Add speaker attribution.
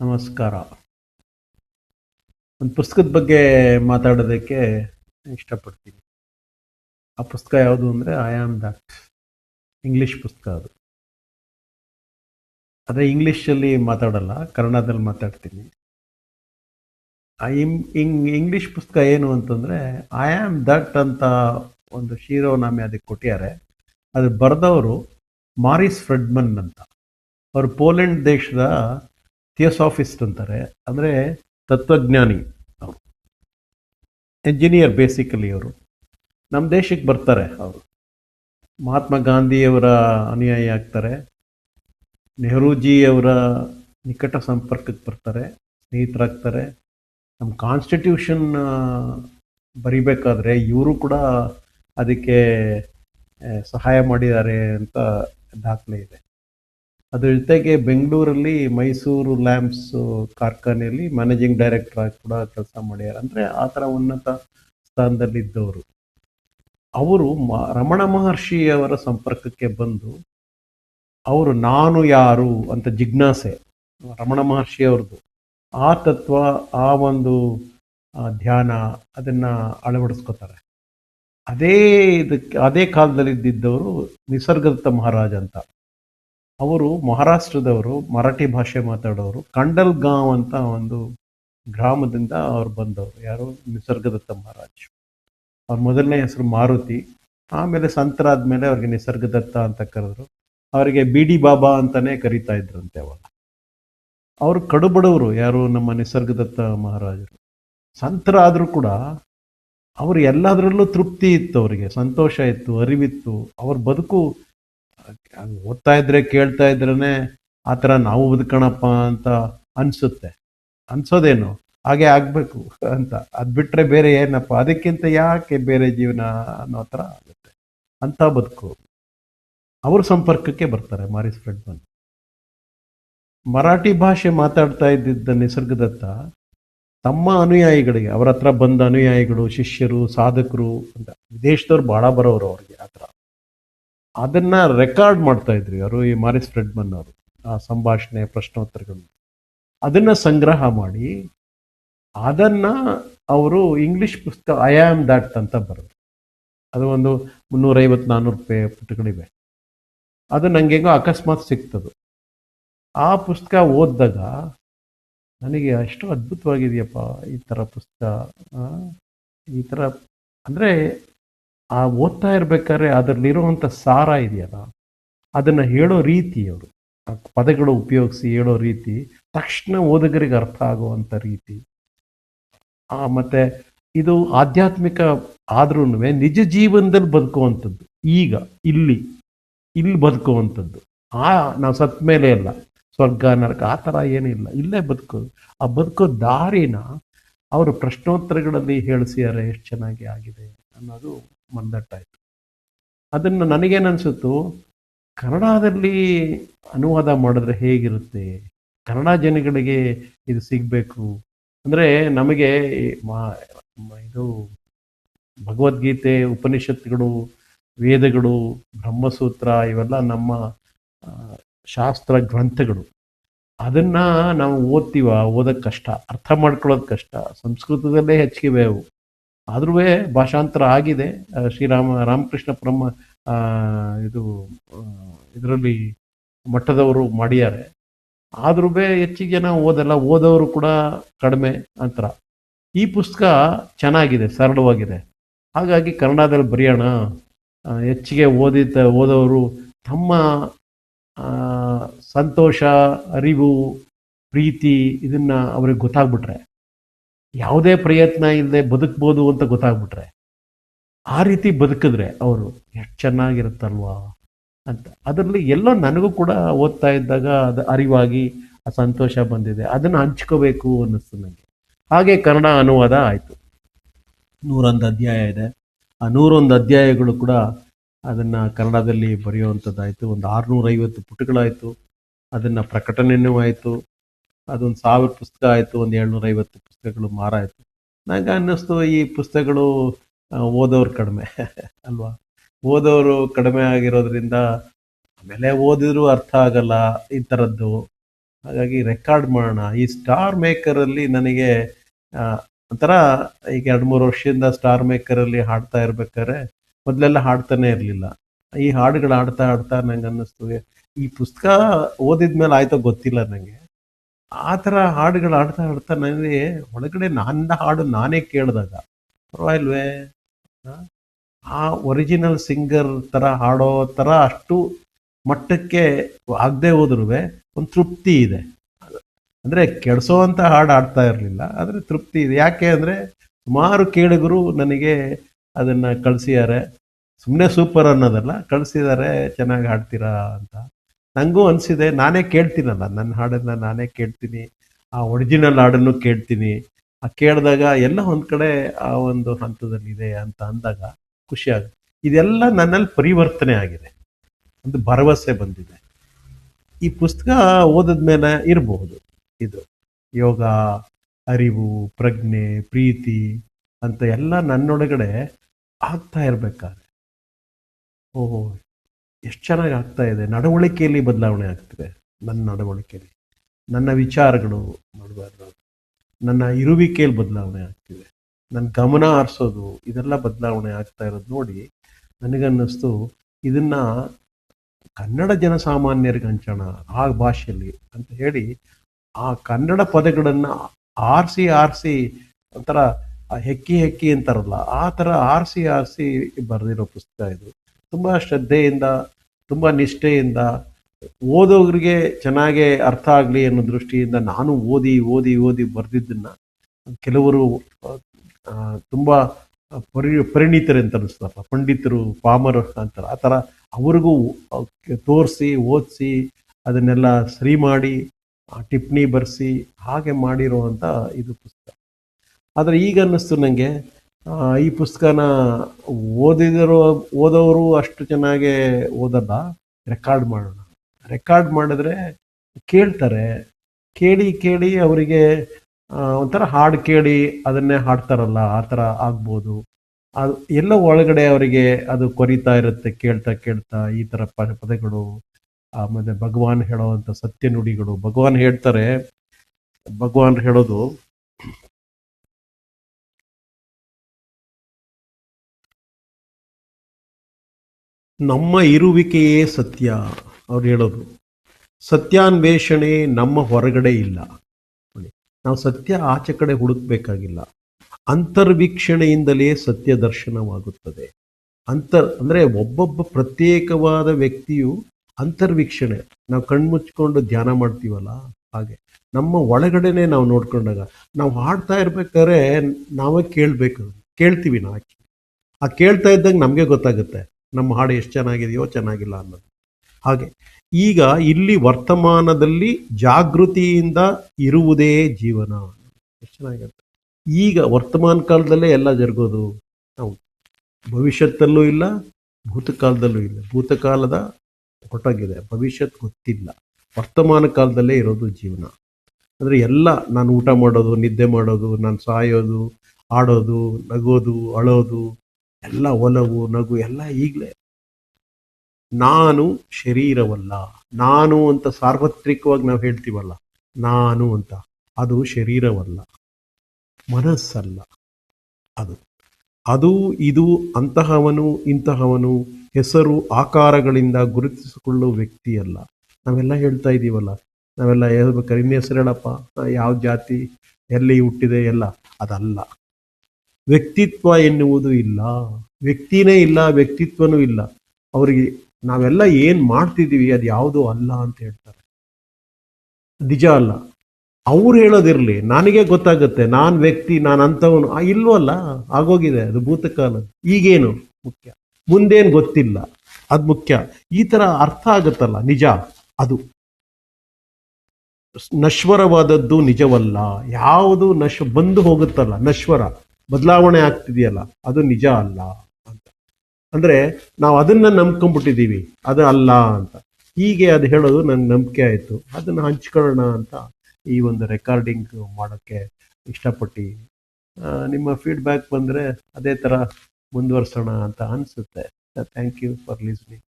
Speaker 1: ನಮಸ್ಕಾರ. ಒಂದು ಪುಸ್ತಕದ ಬಗ್ಗೆ ಮಾತಾಡೋದಕ್ಕೆ ಇಷ್ಟಪಡ್ತೀನಿ. ಆ ಪುಸ್ತಕ ಯಾವುದು ಅಂದರೆ ಐ ಆಮ್ ದಟ್ ಇಂಗ್ಲೀಷ್ ಪುಸ್ತಕ ಅದು. ಆದರೆ ಇಂಗ್ಲೀಷಲ್ಲಿ ಮಾತಾಡಲ್ಲ, ಕನ್ನಡದಲ್ಲಿ ಮಾತಾಡ್ತೀನಿ. ಆ ಇಂಗ್ ಇಂಗ್ಲೀಷ್ ಪುಸ್ತಕ ಏನು ಅಂತಂದರೆ ಐ ಆಮ್ ದಟ್ ಅಂತ ಒಂದು ಶಿರೋನಾಮೆ ಅದಕ್ಕೆ ಕೊಟ್ಟಿದ್ದಾರೆ. ಅದು ಬರೆದವರು ಮಾರಿಸ್ ಫ್ರೆಡ್ಮನ್ ಅಂತ. ಅವರು ಪೋಲೆಂಡ್ ದೇಶದ ಥಿಯೋಸಾಫಿಸ್ಟ್ ಅಂತಾರೆ. ಅಂದರೆ ತತ್ವಜ್ಞಾನಿ ಅವರು. ಎಂಜಿನಿಯರ್ ಬೇಸಿಕಲಿ ಅವರು. ನಮ್ಮ ದೇಶಕ್ಕೆ ಬರ್ತಾರೆ ಅವರು. ಮಹಾತ್ಮ ಗಾಂಧಿಯವರ ಅನುಯಾಯಿ ಆಗ್ತಾರೆ. ನೆಹರೂಜಿಯವರ ನಿಕಟ ಸಂಪರ್ಕಕ್ಕೆ ಬರ್ತಾರೆ. ಸ್ನೇಹಿತರಾಗ್ತಾರೆ. ನಮ್ಮ ಕಾನ್ಸ್ಟಿಟ್ಯೂಷನ್ ಬರಿಬೇಕಾದ್ರೆ ಇವರು ಕೂಡ ಅದಕ್ಕೆ ಸಹಾಯ ಮಾಡಿದ್ದಾರೆ ಅಂತ ದಾಖಲೆ ಇದೆ. ಅದ್ರ ಜೊತೆಗೆ ಬೆಂಗಳೂರಲ್ಲಿ ಮೈಸೂರು ಲ್ಯಾಂಪ್ಸ್ ಕಾರ್ಖಾನೆಯಲ್ಲಿ ಮ್ಯಾನೇಜಿಂಗ್ ಡೈರೆಕ್ಟರ್ ಆಗಿ ಕೂಡ ಕೆಲಸ ಮಾಡ್ಯಾರ. ಅಂದರೆ ಆ ಥರ ಉನ್ನತ ಸ್ಥಾನದಲ್ಲಿದ್ದವರು. ಅವರು ಮ, ರಮಣ ಮಹರ್ಷಿಯವರ ಸಂಪರ್ಕಕ್ಕೆ ಬಂದು, ಅವರು ನಾನು ಯಾರು? ಅಂತ ಜಿಜ್ಞಾಸೆ. ರಮಣ ಮಹರ್ಷಿಯವ್ರದ್ದು ಆ ತತ್ವ, ಆ ಒಂದು ಧ್ಯಾನ ಅದನ್ನು ಅಳವಡಿಸ್ಕೋತಾರೆ. ಅದೇ ಇದಕ್ಕೆ, ಅದೇ ಕಾಲದಲ್ಲಿ ಇದ್ದಿದ್ದವರು ನಿಸರ್ಗದತ್ತ ಮಹಾರಾಜ ಅಂತ. ಅವರು ಮಹಾರಾಷ್ಟ್ರದವರು, ಮರಾಠಿ ಭಾಷೆ ಮಾತಾಡೋರು ಕಂಡಲ್ಗಾಂವ್ ಅಂತ ಒಂದು ಗ್ರಾಮದಿಂದ ಅವ್ರು ಬಂದವರು. ಯಾರು? ನಿಸರ್ಗದತ್ತ ಮಹಾರಾಜ್. ಅವ್ರ ಮೊದಲನೇ ಹೆಸರು ಮಾರುತಿ. ಆಮೇಲೆ ಸಂತರಾದ್ಮೇಲೆ ಅವ್ರಿಗೆ ನಿಸರ್ಗದತ್ತ ಅಂತ ಕರೆದ್ರು. ಅವರಿಗೆ ಬಿ ಡಿ ಬಾಬಾ ಅಂತಾನೆ ಕರಿತಾ ಇದ್ರಂತೆ ಅವಾಗ. ಅವರು ಕಡುಬಡವರು ಯಾರು? ನಮ್ಮ ನಿಸರ್ಗದತ್ತ ಮಹಾರಾಜರು. ಸಂತರಾದರೂ ಕೂಡ ಅವರು ಎಲ್ಲದರಲ್ಲೂ ತೃಪ್ತಿ ಇತ್ತು ಅವರಿಗೆ. ಸಂತೋಷ ಇತ್ತು, ಅರಿವಿತ್ತು. ಅವ್ರ ಬದುಕು ಓದ್ತಾ ಇದ್ರೆ ಕೇಳ್ತಾ ಇದ್ರೇ ಆ ಥರ ನಾವು ಬದುಕೋಣಪ್ಪ ಅಂತ ಅನ್ಸುತ್ತೆ. ಅನ್ಸೋದೇನು? ಹಾಗೆ ಆಗಬೇಕು ಅಂತ. ಅದು ಬಿಟ್ಟರೆ ಬೇರೆ ಏನಪ್ಪ? ಅದಕ್ಕಿಂತ ಯಾಕೆ ಬೇರೆ ಜೀವನ ಅನ್ನೋ ಥರ ಆಗುತ್ತೆ. ಅಂತ ಬದುಕು. ಅವ್ರ ಸಂಪರ್ಕಕ್ಕೆ ಬರ್ತಾರೆ ಮಾರಿಸ್ ಬಂದು ಮರಾಠಿ ಭಾಷೆ ಮಾತಾಡ್ತಾ ಇದ್ದಿದ್ದ ನಿಸರ್ಗದತ್ತ ತಮ್ಮ ಅನುಯಾಯಿಗಳಿಗೆ, ಅವ್ರ ಹತ್ರ ಬಂದ ಅನುಯಾಯಿಗಳು, ಶಿಷ್ಯರು, ಸಾಧಕರು ಅಂತ. ವಿದೇಶದವ್ರು ಭಾಳ ಬರೋರು ಅವ್ರಿಗೆ ಆ ಥರ. ಅದನ್ನ ರೆಕಾರ್ಡ್ ಮಾಡ್ತಾ ಇದ್ರು ಯಾರು ಈ ಮಾರಿಸ್ ಫ್ರೆಡ್ಮನ್ ಅವರು, ಆ ಸಂಭಾಷಣೆ ಪ್ರಶ್ನೋತ್ತರಗಳು ಅದನ್ನ ಸಂಗ್ರಹ ಮಾಡಿ, ಅದನ್ನ ಅವರು ಇಂಗ್ಲಿಷ್ ಪುಸ್ತಕ, ಐ ಆಮ್ ದಟ್ ಅಂತ ಬರೆದ್ರು. ಅದು ಒಂದು ಮುನ್ನೂರೈವತ್ತು ನಾನ್ನೂರು ರೂಪಾಯಿ ಪುಟಗಳಿವೆ. ಅದು ನಂಗೆ ಹೆಂಗೋ ಅಕಸ್ಮಾತ್ ಸಿಕ್ತದು ಆ ಪುಸ್ತಕ ಓದಿದಾಗ, ನನಗೆ ಅಷ್ಟು ಅದ್ಭುತವಾಗಿದೆಯಪ್ಪ, ಈ ಥರ ಪುಸ್ತಕ ಈ ಥರ ಅಂದರೆ ಆ ಓದ್ತಾ ಇರ್ಬೇಕಾದ್ರೆ ಅದರಲ್ಲಿರುವಂಥ ಸಾರ ಇದೆಯಲ್ಲ? ಅದನ್ನು ಹೇಳೋ ರೀತಿ ಅವರು ಆ ಪದಗಳು ಉಪಯೋಗಿಸಿ ಹೇಳೋ ರೀತಿ, ತಕ್ಷಣ ಓದುಗರಿಗೆ ಅರ್ಥ ಆಗುವಂಥ ರೀತಿ. ಆ ಮತ್ತೆ ಇದು ಆಧ್ಯಾತ್ಮಿಕ ಆದ್ರೂ ನಿಜ ಜೀವನದಲ್ಲಿ ಬದುಕುವಂಥದ್ದು. ಈಗ, ಇಲ್ಲಿ ಇಲ್ಲಿ ಬದುಕುವಂಥದ್ದು. ಆ, ನಾವು ಸತ್ ಮೇಲೆ ಅಲ್ಲ, ಸ್ವರ್ಗ, ನರಕ, ಆ ಥರ ಏನಿಲ್ಲ ಇಲ್ಲೇ. ಬದುಕೋದು ಆ ಬದುಕೋ ದಾರಿನ ಅವರು ಪ್ರಶ್ನೋತ್ತರಗಳಲ್ಲಿ ಹೇಳಿಸಿದ್ದಾರೆ ಎಷ್ಟು ಚೆನ್ನಾಗಿ ಆಗಿದೆ ಅನ್ನೋದು ಮಂದಟ್ಟಾಯ್ತು ಅದನ್ನು ನನಗೇನನ್ಸುತ್ತು, ಕನ್ನಡದಲ್ಲಿ ಅನುವಾದ ಮಾಡಿದ್ರೆ ಹೇಗಿರುತ್ತೆ? ಕನ್ನಡ ಜನಗಳಿಗೆ ಇದು ಸಿಗಬೇಕು? ಅಂದರೆ ನಮಗೆ ಇದು ಭಗವದ್ಗೀತೆ ಉಪನಿಷತ್ತುಗಳು ವೇದಗಳು, ಬ್ರಹ್ಮಸೂತ್ರ ಇವೆಲ್ಲ ನಮ್ಮ ಶಾಸ್ತ್ರ ಗ್ರಂಥಗಳು. ಅದನ್ನು ನಾವು ಓದ್ತೀವ ಓದೋಕ್ಕೆ ಕಷ್ಟ, ಅರ್ಥ ಮಾಡ್ಕೊಳ್ಳೋದು ಕಷ್ಟ, ಸಂಸ್ಕೃತದಲ್ಲೇ ಹೆಚ್ಚಿಗೆ ಅವು. ಆದ್ರೂ ಭಾಷಾಂತರ ಆಗಿದೆ. ಶ್ರೀರಾಮ, ರಾಮಕೃಷ್ಣ ಪರಮ ಇದು ಇದರಲ್ಲಿ ಮಠದವರು ಮಾಡಿದ್ದಾರೆ. ಆದ್ರೂ ಹೆಚ್ಚಿಗೆ ಜನ ಓದಲ್ಲ, ಓದೋರು ಕೂಡ ಕಡಿಮೆ ಅಂತರ. ಈ ಪುಸ್ತಕ ಚೆನ್ನಾಗಿದೆ, ಸರಳವಾಗಿದೆ. ಹಾಗಾಗಿ ಕನ್ನಡದಲ್ಲಿ ಬರೆಯೋಣ. ಹೆಚ್ಚಿಗೆ ಓದಿದ ಓದೋರು ತಮ್ಮ ಸಂತೋಷ, ಅರಿವು, ಪ್ರೀತಿ ಇದನ್ನು ಅವ್ರಿಗೆ ಗೊತ್ತಾಗ್ಬಿಟ್ರೆ. ಯಾವುದೇ ಪ್ರಯತ್ನ ಇಲ್ಲದೆ ಬದುಕ್ಬೋದು ಅಂತ ಗೊತ್ತಾಗ್ಬಿಟ್ರೆ, ಆ ರೀತಿ ಬದುಕಿದ್ರೆ ಅವರು ಎಷ್ಟು ಚೆನ್ನಾಗಿರುತ್ತಲ್ವಾ ಅಂತ. ಅದರಲ್ಲಿ ಎಲ್ಲೋ ನನಗೂ ಕೂಡ ಓದ್ತಾ ಇದ್ದಾಗ ಅದು ಅರಿವಾಗಿ, ಆ ಸಂತೋಷ ಬಂದಿದೆ. ಅದನ್ನು ಹಂಚ್ಕೋಬೇಕು ಅನ್ನಿಸ್ತು ನನಗೆ ಹಾಗೆ ಕನ್ನಡ ಅನುವಾದ ಆಯಿತು. ನೂರೊಂದು ಅಧ್ಯಾಯ ಇದೆ. ಆ ನೂರೊಂದು ಅಧ್ಯಾಯಗಳು ಕೂಡ ಅದನ್ನು ಕನ್ನಡದಲ್ಲಿ ಬರೆಯುವಂಥದ್ದಾಯಿತು. ಒಂದು ಆರುನೂರೈವತ್ತು ಪುಟಗಳಾಯಿತು. ಅದನ್ನು ಪ್ರಕಟಣೆಯೂ ಆಯಿತು. ಅದೊಂದು ಸಾವಿರ ಪುಸ್ತಕ ಆಯಿತು, ಒಂದು ಏಳ್ನೂರೈವತ್ತು ಪುಸ್ತಕಗಳು ಮಾರಾಯಿತು ನನಗೆ ಅನ್ನಿಸ್ತು, ಈ ಪುಸ್ತಕಗಳು ಓದೋರು ಕಡಿಮೆ ಅಲ್ವಾ? ಓದೋರು ಕಡಿಮೆ ಆಗಿರೋದ್ರಿಂದ ಆಮೇಲೆ ಓದಿದ್ರು ಅರ್ಥ ಆಗಲ್ಲ, ಈ ಥರದ್ದು ಹಾಗಾಗಿ ರೆಕಾರ್ಡ್ ಮಾಡೋಣ. ಈ ಸ್ಟಾರ್ ಮೇಕರಲ್ಲಿ ನನಗೆ ಒಂಥರ ಈಗ ಎರಡು ಮೂರು ವರ್ಷದಿಂದ ಸ್ಟಾರ್ ಮೇಕರಲ್ಲಿ ಹಾಡ್ತಾ ಇರ್ಬೇಕಾದ್ರೆ ಮೊದಲೆಲ್ಲ ಹಾಡ್ತಾನೆ ಇರಲಿಲ್ಲ. ಈ ಹಾಡುಗಳು ಹಾಡ್ತಾ ಹಾಡ್ತಾ ನಂಗೆ ಅನ್ನಿಸ್ತು ಈ ಪುಸ್ತಕ ಓದಿದ ಮೇಲೆ ಆಯ್ತೋ ಗೊತ್ತಿಲ್ಲ ನನಗೆ ಆ ಥರ ಹಾಡುಗಳು ಹಾಡ್ತಾ ಹಾಡ್ತಾ ನನಗೆ ಒಳಗಡೆ ನನ್ನ ಹಾಡು ನಾನೇ ಕೇಳಿದಾಗ, ಪರವಾಗಿಲ್ವೇ? ಆ? ಒರಿಜಿನಲ್ ಸಿಂಗರ್ ಥರ ಹಾಡೋ ಥರ ಅಷ್ಟು ಮಟ್ಟಕ್ಕೆ ಆಗದೆ ಹೋದ್ರೂ ಒಂದು ತೃಪ್ತಿ ಇದೆ. ಅಂದರೆ ಕೆಡಿಸೋವಂಥ ಹಾಡು ಹಾಡ್ತಾ ಇರಲಿಲ್ಲ, ಆದರೆ ತೃಪ್ತಿ ಇದೆ. ಯಾಕೆ ಅಂದರೆ ಸುಮಾರು ಕೇಳಿಗರು ನನಗೆ ಅದನ್ನು ಕಳಿಸಿದ್ದಾರೆ. ಸುಮ್ಮನೆ ಸೂಪರ್ ಅನ್ನೋದಲ್ಲ, ಕಳಿಸಿದ್ದಾರೆ, ಚೆನ್ನಾಗಿ ಹಾಡ್ತೀರಾ ಅಂತ. ನನಗೂ ಅನಿಸಿದೆ, ನಾನೇ ಕೇಳ್ತೀನಲ್ಲ. ನನ್ನ ಹಾಡನ್ನು ನಾನೇ ಕೇಳ್ತೀನಿ, ಆ ಒರಿಜಿನಲ್ ಹಾಡನ್ನು ಕೇಳ್ತೀನಿ. ಆ ಕೇಳಿದಾಗ ಎಲ್ಲ ಒಂದು ಕಡೆ ಆ ಒಂದು ಹಂತದಲ್ಲಿದೆ ಅಂತ ಅಂದಾಗ ಖುಷಿ ಆಗುತ್ತೆ. ಇದೆಲ್ಲ ನನ್ನಲ್ಲಿ ಪರಿವರ್ತನೆ ಆಗಿದೆ. ಒಂದು ಭರವಸೆ ಬಂದಿದೆ. ಈ ಪುಸ್ತಕ ಓದಿದ ಮೇಲೆ ಇರಬಹುದು. ಇದು ಯೋಗ, ಅರಿವು, ಪ್ರಜ್ಞೆ, ಪ್ರೀತಿ ಅಂತ ಎಲ್ಲ ನನ್ನೊಳಗಡೆ ಆಗ್ತಾ ಇರಬೇಕಾದ್ರೆ. ಓಹೋ ಎಷ್ಟು ಚೆನ್ನಾಗಿ ಆಗ್ತಾ ಇದೆ. ನಡವಳಿಕೆಯಲ್ಲಿ ಬದಲಾವಣೆ ಆಗ್ತಿದೆ. ನನ್ನ ನಡವಳಿಕೆಯಲ್ಲಿ. ನನ್ನ ವಿಚಾರಗಳು ಮಾಡಬಾರ್ದು. ನನ್ನ ಇರುವಿಕೆಯಲ್ಲಿ ಬದಲಾವಣೆ ಆಗ್ತಿದೆ. ನನ್ನ ಗಮನ ಹರಿಸೋದು, ಇದೆಲ್ಲ ಬದಲಾವಣೆ ಆಗ್ತಾ ಇರೋದು ನೋಡಿ ನನಗನ್ನಿಸ್ತು, ಇದನ್ನ ಕನ್ನಡ ಜನಸಾಮಾನ್ಯರಿಗೆ ಹಂಚೋಣ, ಆ ಭಾಷೆಯಲ್ಲಿ ಅಂತ ಹೇಳಿ ಆ ಕನ್ನಡ ಪದಗಳನ್ನು ಆರಿಸಿ ಆರಿಸಿ ಒಂಥರ ಹೆಕ್ಕಿ ಹೆಕ್ಕಿ ಅಂತಾರಲ್ಲ, ಆ ಥರ ಆರಿಸಿ ಆರಿಸಿ ಬರೆದಿರೋ ಪುಸ್ತಕ ಇದು. ತುಂಬ ಶ್ರದ್ಧೆಯಿಂದ, ತುಂಬ ನಿಷ್ಠೆಯಿಂದ ಓದೋರಿಗೆ ಚೆನ್ನಾಗೆ ಅರ್ಥ ಆಗಲಿ ಅನ್ನೋ ದೃಷ್ಟಿಯಿಂದ ನಾನು ಓದಿ ಓದಿ ಓದಿ ಬರೆದಿದ್ದನ್ನು ಕೆಲವರು ತುಂಬ ಪರಿ ಪರಿಣಿತರು ಅಂತ ಅನಿಸ್ತಪ್ಪ ಪಂಡಿತರು ಪಾಮರು ಅಂತಾರೆ. ಆ ಥರ ಅವ್ರಿಗೂ ತೋರಿಸಿ, ಓದಿಸಿ, ಅದನ್ನೆಲ್ಲ ಸರಿ ಮಾಡಿ ಟಿಪ್ಪಣಿ ಬರೆಸಿ, ಹಾಗೆ ಮಾಡಿರುವಂಥ ಇದು ಪುಸ್ತಕ. ಆದರೆ ಈಗ ಅನ್ನಿಸ್ತು ನನಗೆ ಈ ಪುಸ್ತಕನ ಓದಿದರು ಓದೋರು ಅಷ್ಟು ಚೆನ್ನಾಗಿ ಓದಲ್ಲ ರೆಕಾರ್ಡ್ ಮಾಡೋಣ. ರೆಕಾರ್ಡ್ ಮಾಡಿದ್ರೆ ಕೇಳ್ತಾರೆ, ಕೇಳಿ ಕೇಳಿ ಅವರಿಗೆ ಒಂಥರ ಹಾಡು ಕೇಳಿ ಅದನ್ನೇ ಹಾಡ್ತಾರಲ್ಲ, ಆ ಥರ ಆಗ್ಬೋದು. ಅದು ಎಲ್ಲ ಒಳಗಡೆ ಅವರಿಗೆ ಅದು ಕೊರಿತಾ ಇರುತ್ತೆ, ಕೇಳ್ತಾ ಕೇಳ್ತಾ, ಈ ಥರ ಪದಗಳು. ಆಮೇಲೆ ಭಗವಾನ್ ಹೇಳೋವಂಥ ಸತ್ಯ ನುಡಿಗಳು ಭಗವಾನ್ ಹೇಳ್ತಾರೆ, ಭಗವಾನ್ ಹೇಳೋದು ನಮ್ಮ ಇರುವಿಕೆಯೇ ಸತ್ಯ ಅವ್ರು ಹೇಳೋದು. ಸತ್ಯಾನ್ವೇಷಣೆ ನಮ್ಮ ಹೊರಗಡೆ ಇಲ್ಲ. ನಾವು ಸತ್ಯ ಆಚೆ ಕಡೆ ಹುಡುಕ್ಬೇಕಾಗಿಲ್ಲ. ಅಂತರ್ವೀಕ್ಷಣೆಯಿಂದಲೇ ಸತ್ಯ ದರ್ಶನವಾಗುತ್ತದೆ. ಅಂತರ್ ಅಂದರೆ ಒಬ್ಬೊಬ್ಬ ಪ್ರತ್ಯೇಕವಾದ ವ್ಯಕ್ತಿಯು ಅಂತರ್ವೀಕ್ಷಣೆ. ನಾವು ಕಣ್ಮುಚ್ಕೊಂಡು ಧ್ಯಾನ ಮಾಡ್ತೀವಲ್ಲ ಹಾಗೆ. ನಮ್ಮ ಒಳಗಡೆನೆ ನಾವು ನೋಡ್ಕೊಂಡಾಗ ನಾವು ಹಾಡ್ತಾ ಇರ್ಬೇಕಾದ್ರೆ ನಾವೇ ಕೇಳಬೇಕು. ಕೇಳ್ತೀವಿ ನಾವು ಆ ಕೇಳ್ತಾ ಇದ್ದಂಗೆ ನಮಗೆ ಗೊತ್ತಾಗುತ್ತೆ. ನಮ್ಮ ಹಾಡು ಎಷ್ಟು ಚೆನ್ನಾಗಿದೆಯೋ ಚೆನ್ನಾಗಿಲ್ಲ ಅನ್ನೋದು. ಹಾಗೆ ಈಗ ಇಲ್ಲಿ ವರ್ತಮಾನದಲ್ಲಿ ಜಾಗೃತಿಯಿಂದ ಇರುವುದೇ ಜೀವನ. ಎಷ್ಟು ಚೆನ್ನಾಗಿರುತ್ತೆ. ಈಗ ವರ್ತಮಾನ ಕಾಲದಲ್ಲೇ ಎಲ್ಲ ಜರುಗೋದು. ನಾವು ಭವಿಷ್ಯತ್ತಲ್ಲೂ ಇಲ್ಲ, ಭೂತಕಾಲದಲ್ಲೂ ಇಲ್ಲ. ಭೂತಕಾಲದ ಹೊರಟೋಗಿದೆ. ಭವಿಷ್ಯತ್ ಗೊತ್ತಿಲ್ಲ. ವರ್ತಮಾನ ಕಾಲದಲ್ಲೇ ಇರೋದು ಜೀವನ. ಅಂದರೆ ಎಲ್ಲ ನಾನು ಊಟ ಮಾಡೋದು, ನಿದ್ದೆ ಮಾಡೋದು, ನಾನು ಸಾಯೋದು, ಆಡೋದು, ನಗೋದು, ಅಳೋದು ಎಲ್ಲ ಒಲವು, ನಗು ಎಲ್ಲ ಈಗಲೇ. ನಾನು ಶರೀರವಲ್ಲ. ನಾನು ಅಂತ ಸಾರ್ವತ್ರಿಕವಾಗಿ ನಾವು ಹೇಳ್ತೀವಲ್ಲ. ನಾನು ಅಂತ. ಅದು ಶರೀರವಲ್ಲ. ಮನಸ್ಸಲ್ಲ ಅದು. ಅದು, ಇದು, ಅಂತಹವನು, ಇಂತಹವನು, ಹೆಸರು, ಆಕಾರಗಳಿಂದ ಗುರುತಿಸಿಕೊಳ್ಳುವ ವ್ಯಕ್ತಿಯಲ್ಲ. ನಾವೆಲ್ಲ ಹೇಳ್ತಾ ಇದ್ದೀವಲ್ಲ ನಾವೆಲ್ಲ ಹೇಳ್ಬೇಕಾದ್ರೆ ಇನ್ನು ಹೆಸರು ಹೇಳಪ್ಪ. ಯಾವ ಜಾತಿ, ಎಲ್ಲಿ ಹುಟ್ಟಿದೆ ಎಲ್ಲ. ಅದಲ್ಲ. ವ್ಯಕ್ತಿತ್ವ ಎನ್ನುವುದು ಇಲ್ಲ. ವ್ಯಕ್ತಿನೇ ಇಲ್ಲ, ವ್ಯಕ್ತಿತ್ವನೂ ಇಲ್ಲ. ಅವರಿಗೆ ನಾವೆಲ್ಲ ಏನು ಮಾಡ್ತಿದ್ದೀವಿ ಅದು ಯಾವುದೂ ಅಲ್ಲ ಅಂತ ಹೇಳ್ತಾರೆ. ನಿಜ ಅಲ್ಲ. ಅವ್ರು ಹೇಳೋದಿರಲಿ, ನನಗೆ ಗೊತ್ತಾಗುತ್ತೆ, ನಾನು ವ್ಯಕ್ತಿ, ನಾನು ಅಂಥವನು ಇಲ್ವಲ್ಲ ಆಗೋಗಿದೆ, ಅದು ಭೂತಕಾಲ. ಈಗೇನು? ಮುಖ್ಯ. ಮುಂದೇನು ಗೊತ್ತಿಲ್ಲ, ಅದು ಮುಖ್ಯ. ಈ ಥರ ಅರ್ಥ ಆಗುತ್ತಲ್ಲ, ನಿಜ? ಅದು. ನಶ್ವರವಾದದ್ದು ನಿಜವಲ್ಲ. ಯಾವುದು ನಶ್ ಬಂದು ಹೋಗುತ್ತಲ್ಲ, ನಶ್ವರ. ಬದಲಾವಣೆ ಆಗ್ತಿದೆಯಲ್ಲ, ಅದು ನಿಜ ಅಲ್ಲ ಅಂತ. ಅಂದ್ರೆ ನಾವು ಅದನ್ನ ನಂಬ್ಕೊಂಡ್ಬಿಟ್ಟಿದ್ದೀವಿ, ಅದು ಅಲ್ಲ ಅಂತ. ಹೀಗೆ ಅದು ಹೇಳೋದು ನನಗೆ ನಂಬಿಕೆ ಆಯಿತು. ಅದನ್ನು ಹಂಚ್ಕೊಳ್ಳೋಣ ಅಂತ ಈ ಒಂದು ರೆಕಾರ್ಡಿಂಗ್ ಮಾಡೋಕ್ಕೆ ಇಷ್ಟಪಟ್ಟು ನಿಮ್ಮ ಫೀಡ್ಬ್ಯಾಕ್ ಬಂದರೆ ಅದೇ ಥರ ಮುಂದುವರ್ಸೋಣ ಅಂತ ಅನಿಸುತ್ತೆ. Thank you for listening